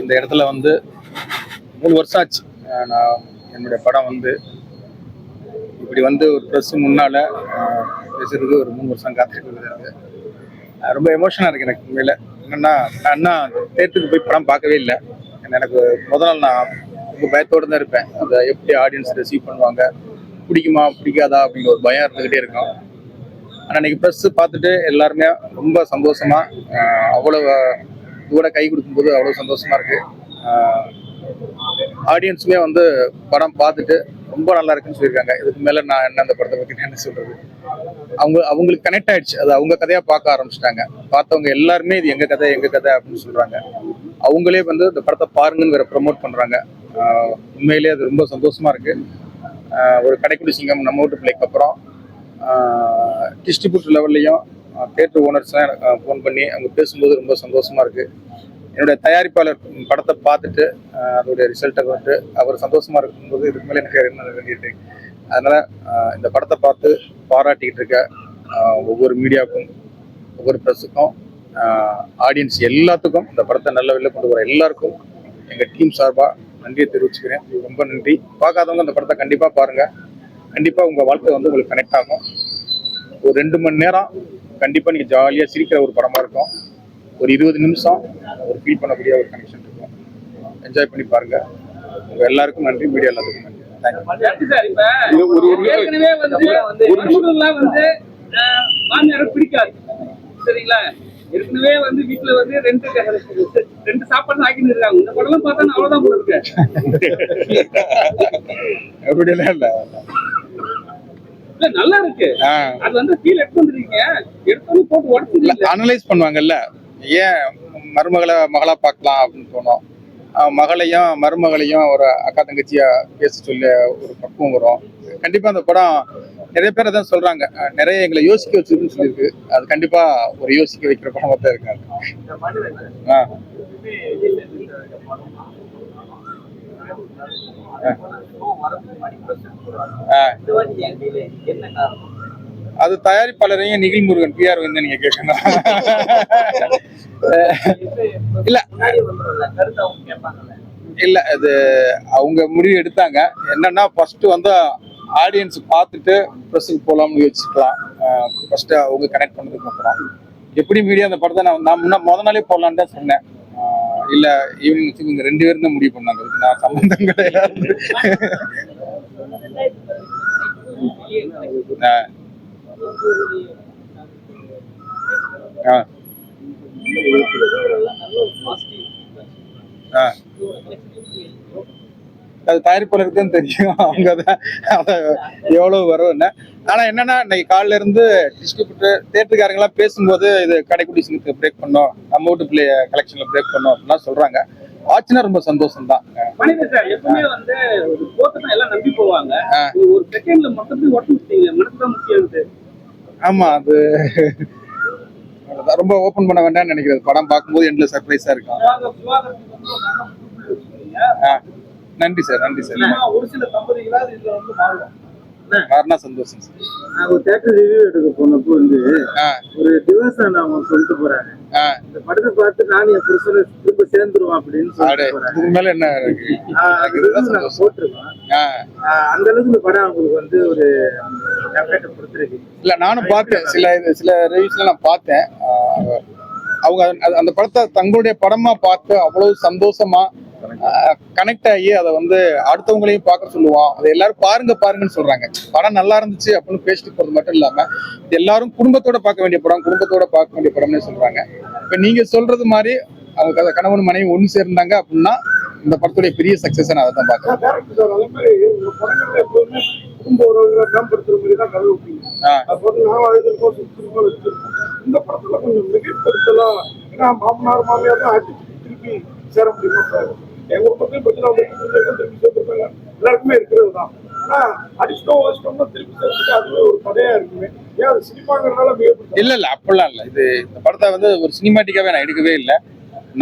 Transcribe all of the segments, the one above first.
இந்த இடத்துல வந்து மூணு வருஷம் ஆச்சு. நான் என்னுடைய படம் வந்து இப்படி வந்து ஒரு ப்ரெஸ் முன்னால் பேசுறதுக்கு ஒரு மூணு வருஷம் காத்துட்டு இருக்கு ரொம்ப எமோஷனாக இருக்கு எனக்கு உண்மையில். என்னன்னா நான் என்ன தேட்டருக்கு போய் படம் பார்க்கவே இல்லை. எனக்கு முதல் நாள் நான் ரொம்ப பயத்தோடு தான் இருப்பேன். அதை எப்படி ஆடியன்ஸ் ரிசீவ் பண்ணுவாங்க பிடிக்குமா பிடிக்காதா அப்படிங்கிற ஒரு பயம் இருந்துக்கிட்டே இருக்கும். ஆனால் இன்னைக்கு ப்ரெஸ் பார்த்துட்டு எல்லாருமே ரொம்ப சந்தோஷமாக அவ்வளோ கூட கை கொடுக்கும்போது அவ்வளோ சந்தோஷமா இருக்கு. ஆடியன்ஸுமே வந்து படம் பார்த்துட்டு ரொம்ப நல்லா இருக்குன்னு சொல்லியிருக்காங்க. இதுக்கு மேல நான் என்ன அந்த படத்தை பத்தி என்ன சொல்றது? அவங்க அவங்களுக்கு கனெக்ட் ஆயிடுச்சு. அது அவங்க கதையா பார்க்க ஆரம்பிச்சிட்டாங்க. பார்த்தவங்க எல்லாருமே இது எங்க கதை எங்க கதை அப்படின்னு சொல்றாங்க. அவங்களே வந்து இந்த படத்தை பாருங்கன்னு வேற ப்ரமோட் பண்றாங்க உண்மையிலேயே அது ரொம்ப சந்தோஷமா இருக்கு. ஒரு கடைக்குடி சிங்கம் நம்ம வீட்டு பிள்ளைக்கு அப்புறம் டிஸ்ட்ரிபியூட்டர் லெவல்லையும் தேட்டர் ஓனர்ஸ்லாம் ஃபோன் பண்ணி அங்கே பேசும்போது ரொம்ப சந்தோஷமாக இருக்குது என்னுடைய தயாரிப்பாளர் படத்தை பார்த்துட்டு அதோடைய ரிசல்ட்டை பார்த்து அவர் சந்தோஷமாக இருக்கும்போது இதுக்கு மேலே எனக்கு என்ன வேண்டியது அதனால் இந்த படத்தை பார்த்து பாராட்டிக்கிட்டு இருக்க ஒவ்வொரு மீடியாவுக்கும் ஒவ்வொரு ப்ரெஸ்ஸுக்கும் ஆடியன்ஸ் எல்லாத்துக்கும் இந்த படத்தை நல்ல வெளியில் கொண்டு வர எல்லாருக்கும் எங்கள் டீம் சார்பாக நன்றியை தெரிவிச்சுக்கிறேன். ரொம்ப நன்றி. பார்க்காதவங்க இந்த படத்தை கண்டிப்பாக பாருங்கள் கண்டிப்பாக உங்கள் வாழ்க்கை வந்து உங்களுக்கு கனெக்ட் ஆகும். ஒரு ரெண்டு மணி நேரம் கண்டிப்பாக நீங்கள் ஜாலியாக சிரிக்கிற ஒரு படமாக இருக்கும். ஒரு இருபது நிமிஷம் ஒரு ஃபீல் பண்ணக்கூடிய ஒரு கனெக்ஷன் இருக்கும். என்ஜாய் பண்ணி பாருங்க. உங்க எல்லாருக்கும் நன்றி. மீடியா எல்லாத்துக்கும் நன்றி. பிடிக்காது. சரிங்களா? ஏற்கனவே வந்து வீட்டுல வந்து ரெண்டு ரெண்டு சாப்பாடு ஆக்கின்னு இருக்காங்க. இந்த படம் பார்த்தா அவ்வளவுதான் போல இருக்கு இல்ல. நல்லா இருக்கு. அது வந்து ஃபீல் எடுத்து வந்துருக்கீங்க. எடுத்து போட்டு உடச்சு அனலைஸ் பண்ணுவாங்கல்ல. ஏன் மருமகளை மகளா பார்க்கலாம் அப்படின்னு தோணும். மகளையும் மருமகளையும் ஒரு அக்கா தங்கச்சியா பேச சொல்லி ஒரு பக்குவம் வரும். கண்டிப்பா அந்த படம் நிறைய பேர் அதான் சொல்றாங்க. நிறைய எங்களை யோசிக்க வச்சிருக்குன்னு சொல்லியிருக்கு. அது கண்டிப்பா ஒரு யோசிக்க வைக்கிற படமா தான் இருக்காது ஆ. ஆ. அது தயாரிப்பாளரையும் நிகில் முருகன் பிஆர் வந்து நீங்க கேட்கணும் இல்ல. இல்ல அது அவங்க முடிவு எடுத்தாங்க. என்னன்னா ஃபர்ஸ்ட் வந்து ஆடியன்ஸ் பார்த்துட்டு ப்ரெஸ்ஸுக்கு போகலாம்னு யோசிச்சுக்கலாம். ஃபர்ஸ்ட் அவங்க கனெக்ட் பண்ணதுக்கு அப்புறம். எப்படி மீடியா அந்த படத்தை நான் நான் முன்ன முத நாளே போடலான்னு தான் சொன்னேன். இல்ல ஈவினிங் இவங்க ரெண்டு பேரும் தான் முடிவு பண்ணாங்க. அதுக்கு நான் சம்பந்தம் கிடையாது. ஆஹ் ஆ. அது தயாரிப்பாளருக்கு தான் தெரியும். அவங்க அதை அதை எவ்வளவு வரும்னு. ஆனா என்னன்னா இன்னைக்கு காலையில இருந்து டிஸ்ட்ரிபியூட்டர் தேட்டருக்காரங்க எல்லாம் பேசும்போது இது கடைக்குடி சிங்கத்துக்கு பிரேக் பண்ணோம். நம்ம வீட்டு பிள்ளைய கலெக்ஷன்ல பிரேக் பண்ணோம் அப்படிலாம் சொல்றாங்க. ஆச்சுன்னா ரொம்ப சந்தோஷம் தான் எப்பவுமே வந்து எல்லாம் நம்பி போவாங்க. ஒரு செகண்ட்ல மொத்தத்தையும் ஒட்டு தான் முக்கியம் ஆமா அது. ரொம்ப ஓபன் பண்ண வேண்டாம்னு நினைக்கிறது படம் பார்க்கும்போது எண்ட்ல சர்ப்ரைஸா இருக்கும். நன்றி சார் நன்றி சார். ஒரு சில தம்பதிகளாவது இதுல வந்து மாறும். மாறினா சந்தோஷம் சார். நான் ஒரு தேட்டர் ரிவ்யூ எடுக்க போனப்போ வந்து ஒரு டிவோர்ஸ் அவங்க சொல்லிட்டு ஆ. இந்த படத்தை பார்த்து நானும் என் புருஷனை திரும்ப சேர்ந்துருவோம் அப்படின்னு சொல்லிட்டு மேல என்ன ஆ ஆஹ் அந்த அளவுக்கு இந்த படம் அவங்களுக்கு வந்து ஒரு இல்ல நானும் பார்த்தேன். சில சில ரிவ்யூஸ்ல நான் பார்த்தேன். அவங்க அந்த- அந்த படத்தை தங்களுடைய படமா பார்த்து அவ்வளவு சந்தோஷமா கனெக்ட் ஆகி அதை வந்து அடுத்தவங்களையும் பார்க்க சொல்லுவோம் அதை எல்லாரும் பாருங்க பாருங்கன்னு சொல்றாங்க. படம் நல்லா இருந்துச்சு அப்படின்னு பேசிட்டு போறது மட்டும் இல்லாம எல்லாரும் குடும்பத்தோட பார்க்க வேண்டிய படம் குடும்பத்தோட பார்க்க வேண்டிய படம்னு சொல்றாங்க. இப்ப நீங்க சொல்றது மாதிரி அவங்க கணவன் மனைவி ஒன்று சேர்ந்தாங்க அப்படின்னா இந்த படத்துடைய பெரிய சக்சஸ் நான் அதை தான் பார்க்கறேன் இந்த படத்துல கொஞ்சம் மிகைப்படுத்தலாம் ஏன்னா மாமனார் மாமியார் தான் ஆட்சி திருப்பி சேர முடியுமா சார்? எங்க குடும்பத்தையும் பிரச்சனை வந்து திருப்பி சேர்த்துருப்பாங்க. எல்லாருக்குமே இருக்கிறது தான் ஆனா அடிச்சிட்டோம் வச்சிட்டோம்னா திருப்பி சேர்த்துட்டு அதுவே ஒரு கதையா இருக்குமே. ஏன் அது சினிமாங்கிறதுனால மிகப்படுத்த இல்ல இல்ல அப்படிலாம் இல்ல. இது இந்த படத்தை வந்து ஒரு சினிமாட்டிக்காவே நான் எடுக்கவே இல்லை.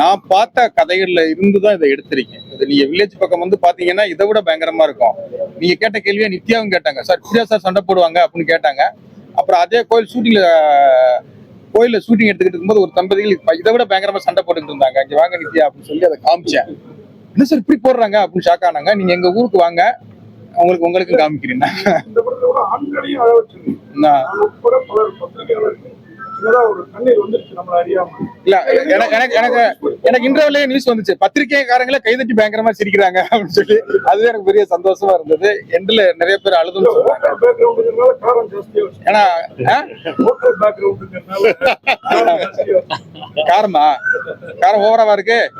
நான் பார்த்த கதைகள்ல இருந்து தான் இதை எடுத்திருக்கேன். இது நீங்க வில்லேஜ் பக்கம் வந்து பாத்தீங்கன்னா இதை விட பயங்கரமா இருக்கும். நீங்க கேட்ட கேள்வியை நித்யாவும் கேட்டாங்க. சார் இப்படியா சார் சண்டை போடுவாங்க அப்படின்னு கேட்டாங்க. அப்புறம் அதே கோயில் ஷூட்டிங்ல கோயில்ல ஷூட்டிங் எடுத்துக்கிட்டு இருக்கும்போது ஒரு தம்பதிகள் இதை விட பயங்கரமா சண்டை போட்டுட்டு இருந்தாங்க. இங்க வாங்க நித்யா அப்படின்னு சொல்லி அதை காமிச்சேன். என்ன சார் இப்படி போடுறாங்க அப்படின்னு ஷாக் ஆனாங்க. நீங்க எங்க ஊருக்கு வாங்க. உங்களுக்கு உங்களுக்கு காமிக்கிறேன். எனக்கு எனக்கு எனக்கு எனக்கு இன்டர்வியூலயே நியூஸ் வந்துச்சு. பத்திரிகைக்காரங்களே கைதட்டி பயங்கரமா சிரிக்கிறாங்க அப்படின்னு சொல்லி. அதுவே எனக்கு பெரிய சந்தோஷமா இருந்தது. எண்ட்ல நிறைய பேர் வச்சு. ஏன்னா காரமா? காரம் ஓவராவா இருக்கு?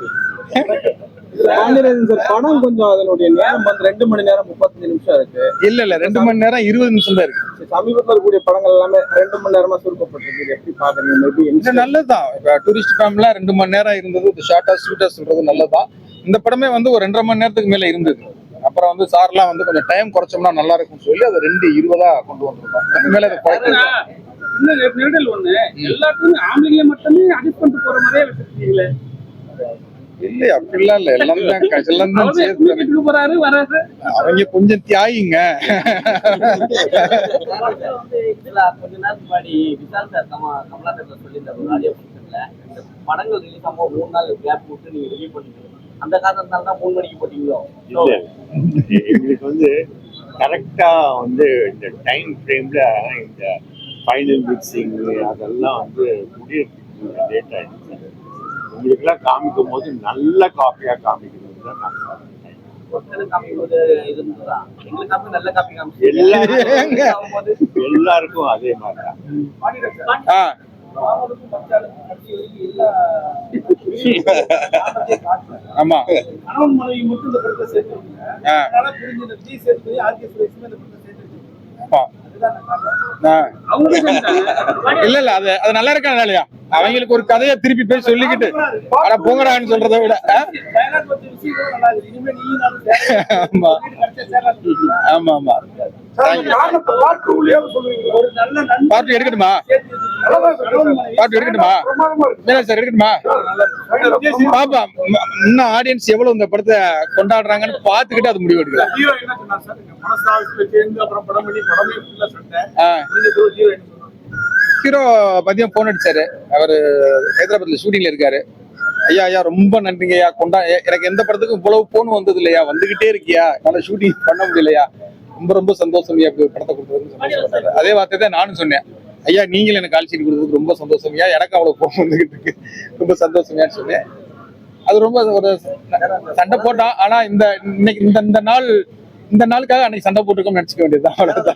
பாண்டியராஜன் சார் படம் கொஞ்சம் அதனுடைய நேரம் வந்து ரெண்டு மணி நேரம் முப்பத்தஞ்சு நிமிஷம் இருக்கு. இல்ல இல்ல ரெண்டு மணி நேரம் இருபது நிமிஷம் தான் இருக்கு. சரி, சமீபத்துல இருக்கக்கூடிய படங்கள் எல்லாமே ரெண்டு மணி நேரமா சுருக்கப்பட்டிருக்கு எப்படி பாக்குறீங்க மேபி இது நல்லதுதான் இப்ப டூரிஸ்ட் ஃபேம்லாம் ரெண்டு மணி நேரம் இருந்தது இது ஷார்ட்டா ஸ்வீட்டா சொல்றது நல்லதுதான் இந்த படமே வந்து ஒரு ரெண்டரை மணி நேரத்துக்கு மேல இருந்தது. அப்புறம் வந்து சார்லாம் வந்து கொஞ்சம் டைம் குறைச்சோம்னா நல்லா இருக்கும்னு சொல்லி அதை ரெண்டு இருபதா கொண்டு வந்திருக்கோம். மேல அதை குறைக்கல. ஆனா, இன்னும் நெருடல் ஒண்ணு எல்லாத்துக்குமே ஆம்பளைங்களை மட்டுமே அட்ஜஸ்ட் பண்ணிட்டு போற மாதிரியே வச்சிருக்கீங்களே. இல்ல அப்படிலாம் இல்ல. எல்லாம் தான் எல்லாம் தான் சேர்த்து வீட்டுக்கு போறாரு வராரு. அவங்க கொஞ்சம் தியாகிங்க. கொஞ்ச நேரத்துக்கு முன்னாடி விஷால் சார் கம கமலாசன் சொல்லியிருந்தார் ஆடியோ ஃபங்க்ஷன்ல இந்த படங்கள் ரிலீஸ் ஆகும் மூணு நாள் கேப் விட்டு நீங்க ரிலீவ் பண்ணீங்க அந்த காரணத்தால தான் மூணு மணிக்கு போட்டீங்களோ இல்ல. எங்களுக்கு வந்து கரெக்டா வந்து இந்த டைம் ஃப்ரேம்ல இந்த ஃபைனல் மிக்சிங் அதெல்லாம் வந்து முடியறதுக்கு லேட் ஆயிடுச்சு. உங்களுக்கெல்லாம் காமிக்கும் போது நல்ல காப்பியா காமிக்கணும் எல்லாருக்கும் அதே மாதிரி ஆமா. கணவன் மனைவி மட்டும் இந்த படத்தை சேர்த்துருக்கீங்க. இல்ல இல்ல அது அது நல்லா இருக்கா இல்லையா அவங்களுக்கு ஒரு கதையை திருப்பி போய் சொல்லிக்கிட்டு ஆனா போங்கடான்னு சொல்றதை விட. ஆமா. ஆமா ஆமா. பாட்டு எடுக்கட்டுமா? பாட்டு எடுக்கட்டுமா? மேல சார் எடுக்கட்டுமா? பாப்பா இன்னும் ஆடியன்ஸ் எவ்வளவு இந்த படத்தை கொண்டாடுறாங்கன்னு பாத்துக்கிட்டு அது முடிவு எடுக்கலாம். ஹீரோ மதியம் போன் அடிச்சாரு. அவரு ஹைதராபாத்ல ஷூட்டிங்ல இருக்காரு. ஐயா ஐயா ரொம்ப நன்றிங்க ஐயா. கொண்டா எனக்கு எந்த படத்துக்கும் இவ்வளவு போன் வந்தது இல்லையா? வந்துகிட்டே இருக்கியா? என்னால ஷூட்டிங் பண்ண முடியலையா? ரொம்ப ரொம்ப சந்தோஷம் படத்தை கொடுத்ததுன்னு அதே வார்த்தை தான் நானும் சொன்னேன். ஐயா நீங்கள் எனக்கு கால்ஷீட் கொடுத்ததுக்கு ரொம்ப சந்தோஷம் ஐயா. எனக்கு அவ்வளவு போன் வந்துகிட்டு இருக்கு. ரொம்ப சந்தோஷமையான்னு சொன்னேன். அது ரொம்ப ஒரு சண்டை போட்டான் ஆனா இந்த இன்னைக்கு இந்த இந்த நாள் இந்த நாளுக்காக அன்னைக்கு சண்டை போட்டுருக்கோம்னு நினைச்சுக்க வேண்டியதுதான் அவ்வளவுதான்.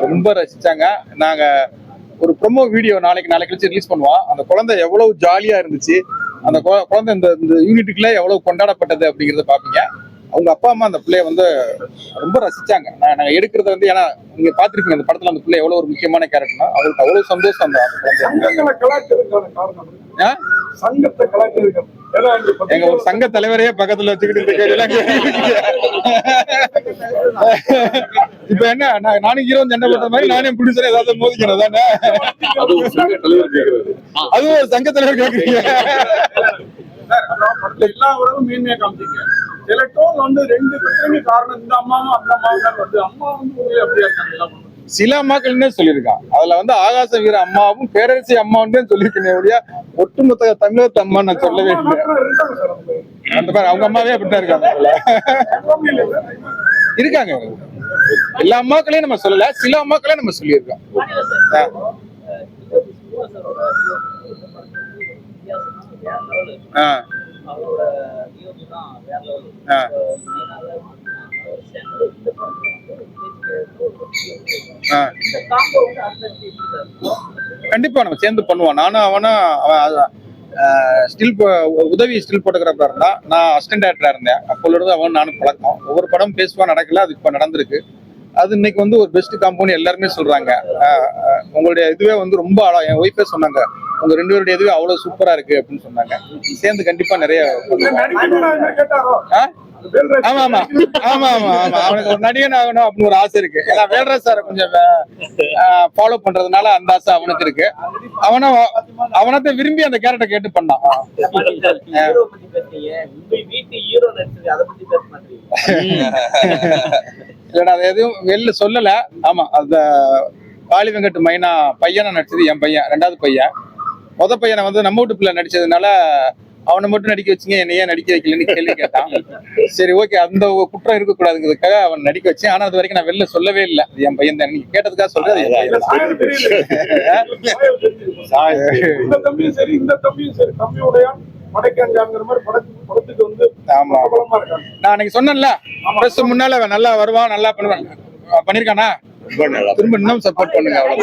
ரொம்ப ரசிச்சாங்க. நாங்க ஒரு ப்ரொமோ வீடியோ நாளைக்கு நாளைக்கு கழிச்சு ரிலீஸ் பண்ணுவோம். அந்த குழந்தை எவ்வளவு ஜாலியா இருந்துச்சு. அந்த குழ- குழந்தை இந்த இந்த யூனிட்டுக்குள்ள எவ்வளவு கொண்டாடப்பட்டது அப்படிங்கறத பாப்பீங்க. அவங்க அப்பா அம்மா அந்த பிள்ளைய வந்து ரொம்ப ரசிச்சாங்க. நான் நாங்க எடுக்கிறது வந்து ஏன்னா நீங்க பாத்திருப்பீங்க அந்த படத்துல அந்த பிள்ளை எவ்வளவு ஒரு முக்கியமான கேரக்டர்னா அவங்களுக்கு அவ்வளவு சந்தோஷம் அந்த? சங்கத்தை இங்க எங்க ஒரு சங்க தலைவரையே பக்கத்துல வச்சுக்கிட்டு. இப்ப என்ன நான் நானும் ஹீரோ சண்டை போட்ட மாதிரி நானே ப்ரொடியூசர் ஏதாவது மோதிக்கணும் தானே? அதுவும் ஒரு சங்க தலைவர் கேக்குறீங்க எல்லா உறவும் மேன்மையா காமிச்சீங்க சில டோன் வந்து ரெண்டு பிரச்சனைக்கு காரணம் இந்த அம்மாவும் அந்த அம்மாவும் தான் வந்து அம்மா வந்து உண்மையிலே அப்படியா இருக்காங்க. சில அம்மாக்கள்னே சொல்லியிருக்கான் அதுல வந்து ஆகாச வீர அம்மாவும் பேரரசி அம்மாவும் சொல்லியிருக்கேன் ஒழிய ஒட்டுமொத்த தமிழகத்து அம்மா நான் சொல்லவே இல்லை. அந்த மாதிரி அவங்க அம்மாவே அப்படித்தான் இருக்காங்க. இருக்காங்க எல்லா அம்மாக்களையும் நம்ம சொல்லல சில அம்மாக்களையும் நம்ம சொல்லியிருக்கோம் ஆ. கண்டிப்பா நம்ம சேர்ந்து பண்ணுவோம். நானும் அவனும் அவன் ஸ்டில் உதவி ஸ்டில் போட்டோகிராஃபரா இருந்தா நான் அசிஸ்டன்ட் டேரக்டரா இருந்தேன். அப்போல அவன் நானும் பழக்கம். ஒவ்வொரு படம் பேசுவா நடக்கல அது இப்ப நடந்திருக்கு. அது இன்னைக்கு வந்து ஒரு பெஸ்ட் காம்பவுண்ட் எல்லாருமே சொல்றாங்க. உங்களுடைய இதுவே வந்து ரொம்ப அழகா என் ஒய்ஃபே சொன்னாங்க உங்க ரெண்டு பேருடைய இது அவ்வளவு சூப்பரா இருக்கு அப்படின்னு சொன்னாங்க. சேர்ந்து கண்டிப்பா நிறைய பண்ணுவோம். ஆ? வேல்ராஜ் ஆமா ஆமா. ஆமா ஆமா ஆமா. அவனுக்கு ஒரு நடிகன் ஆகணும் அப்படின்னு ஒரு ஆசை இருக்கு. ஏன்னா வேல்ராஜ் சாரை கொஞ்சம் ஃபாலோ பண்றதுனால அந்த ஆசை அவனுக்கு இருக்கு. அவனும் அவனத்தை விரும்பி அந்த கேரக்டர் கேட்டு பண்ணான். ஹீரோ அதை இல்லடா அது எதுவும் வெளில சொல்லல. ஆமா அந்த காளி வெங்கட் மைனா பையனை நடிச்சது என் பையன் ரெண்டாவது பையன். முத பையனை வந்து நம்ம வீட்டு பிள்ளை நடிச்சதுனால அவனை மட்டும் நடிக்க வச்சீங்க என்னை ஏன் நடிக்க வைக்கலன்னு கேள்வி கேட்டான். சரி ஓகே அந்த குற்றம் இருக்கக்கூடாதுங்கிறதுக்காக அவன் நடிக்க வச்சேன். ஆனா அது வரைக்கும் நான் வெளில சொல்லவே இல்லை. என் பையன் தான். நீங்க கேட்டதுக்காக சொல்றது நான் அன்னைக்கு சொன்னேன்ல முன்னால அவன் நல்லா வருவான் நல்லா பண்ணுவான். பண்ணிருக்கானா? திரும்ப இன்னும் சப்போர்ட் பண்ணுங்க அவ்வளவு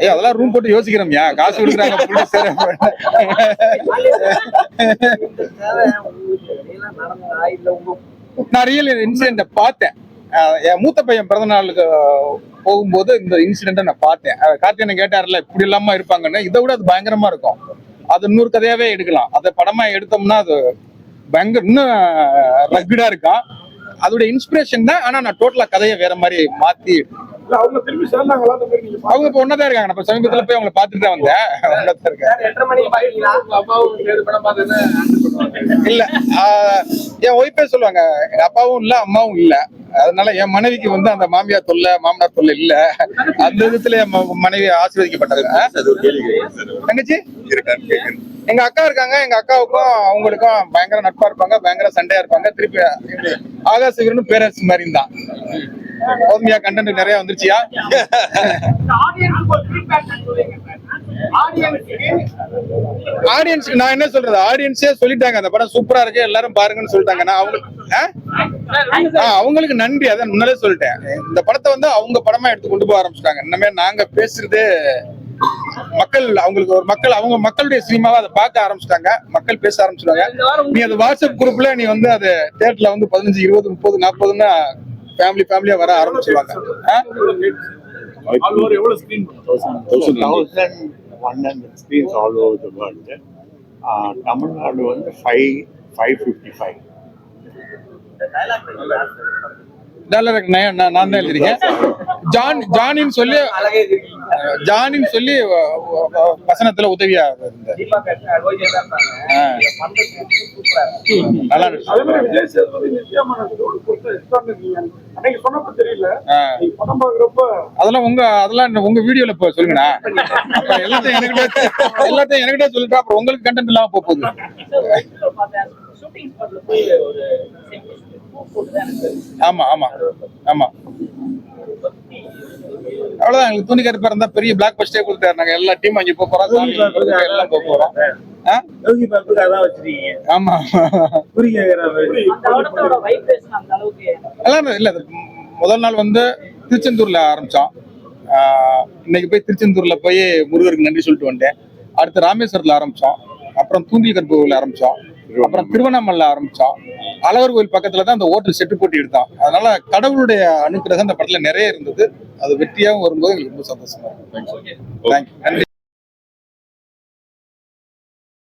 ஐயா அதெல்லாம் ரூம் போட்டு யோசிக்கிறோம்யா. காசு கொடுக்குறாங்க புள்ளி சார். நான் ரியல் இன்சிடென்ட்டை பார்த்தேன். என் மூத்த பையன் பிறந்த நாளுக்கு போகும்போது இந்த இன்சிடென்ட்டை நான் பார்த்தேன். கார்த்திகனை கேட்டார்ல இப்படி இல்லாம இருப்பாங்கன்னு. இதை விட அது பயங்கரமா இருக்கும். அது இன்னொரு கதையாவே எடுக்கலாம். அதை படமா எடுத்தோம்னா அது பயங்கர இன்னும் ரக்குடா இருக்கும் அதோட இன்ஸ்பிரேஷன் தான். ஆனா நான் டோட்டலா கதையை வேற மாதிரி மாத்தி அவங்க திரும்பி சேர்ந்தாங்களா அந்த மாதிரி நீங்க அவங்க இப்ப ஒன்னதான் இருக்காங்க. நான் இப்ப சமீபத்துல போய் அவங்களை பார்த்துட்டு தான் வந்தேன். இருக்காங்க எட்டரை மணிக்கு பாத்தீங்களா அப்பாவும் சேர்ந்து படம் பார்த்தேன்னு இல்ல என் ஒய்ஃபே சொல்லுவாங்க எங்க அப்பாவும் இல்ல அம்மாவும் இல்ல. அதனால என் மனைவிக்கு வந்து அந்த மாமியார் தொல்லை மாமனார் தொல்லை இல்ல. அந்த விதத்துல என் மனைவி ஆசீர்வதிக்கப்பட்டது? தங்கச்சி? எங்க அக்கா இருக்காங்க எங்க அக்காவுக்கும் அவங்களுக்கும் பயங்கர நட்பா இருப்பாங்க பயங்கர சண்டையா இருப்பாங்க. திருப்பி ஆகாசகிரனும் பேரரசு மாதிரி தான். கோமியா கண்டென்ட் நிறைய வந்துருச்சியா? ஆடியன்ஸ்க்கு நான் என்ன சொல்றது? ஆடியன்ஸே சொல்லிட்டாங்க. அந்த படம் சூப்பரா இருக்கு. எல்லாரும் பாருங்கன்னு சொல்லிட்டாங்க. நான் அவங்களுக்கு நன்றி. அதான் முன்னாலே சொல்லிட்டேன். இந்த படத்தை வந்து அவங்க படமா எடுத்து கொண்டு போக ஆரம்பிச்சிட்டாங்க. இனிமே நாங்க பேசுறது மக்கள் அவங்களுக்கு ஒரு மக்கள் அவங்க மக்களுடைய சினிமாவை அதை பார்க்க ஆரம்பிச்சிட்டாங்க. மக்கள் பேச ஆரம்பிச்சிருவாங்க. நீ அது வாட்ஸ்அப் குரூப்ல நீ வந்து அது தேட்டர்ல வந்து பதினஞ்சு இருபது முப்பது நாற்பதுன்னா ஃபேமிலி ஃபேமிலியா வர ஆரம்பிச்சிருவாங்க. தமிழ்நாடு வந்து five five fifty five dollar நான் நான் தான் எழுதிருக்கேன் ஜான் ஜானின்னு சொல்லி ஜானின்னு சொல்லி வசனத்துல உதவியா நல்லா அதெல்லாம் உங்க அதெல்லாம் உங்க வீடியோல இப்போ சொல்லுங்கண்ணா. எல்லாத்தையும் என்கிட்ட எல்லாத்தையும் என்கிட்ட சொல்லிட்டு அப்புறம் உங்களுக்கு கண்டென்ட் இல்லாம போக போகுது. ஆமா ஆமா ஆமா. அவ்வளவுதான். எங்களுக்கு துணி கருப்பா இருந்தா பெரிய பிளாக் பஸ்டே கொடுத்தாரு நாங்க எல்லா டீம் அங்கே போக போறோம். எல்லாம் போக போறோம். ஆமா எல்லாம் இல்ல முதல் நாள் வந்து திருச்செந்தூர்ல ஆரம்பிச்சோம். ஆஹ் இன்னைக்கு போய் திருச்செந்தூர்ல போய் முருகருக்கு நன்றி சொல்லிட்டு வந்தேன் அடுத்து ராமேஸ்வரத்துல ஆரம்பிச்சோம். அப்புறம் தூண்டில் கற்பூரில் ஆரம்பிச்சோம். அப்புறம் திருவண்ணாமலையில் ஆரம்பிச்சோம் அழகர் கோயில் பக்கத்துல தான் அந்த ஓட்டல் செட்டு போட்டி எடுத்தோம் அதனால கடவுளுடைய அனுக்கிரகம் அந்த படத்துல நிறைய இருந்தது. அது வெற்றியாகவும் வரும்போது எங்களுக்கு ரொம்ப சந்தோஷமா இருக்கு. தேங்க்யூ நன்றி.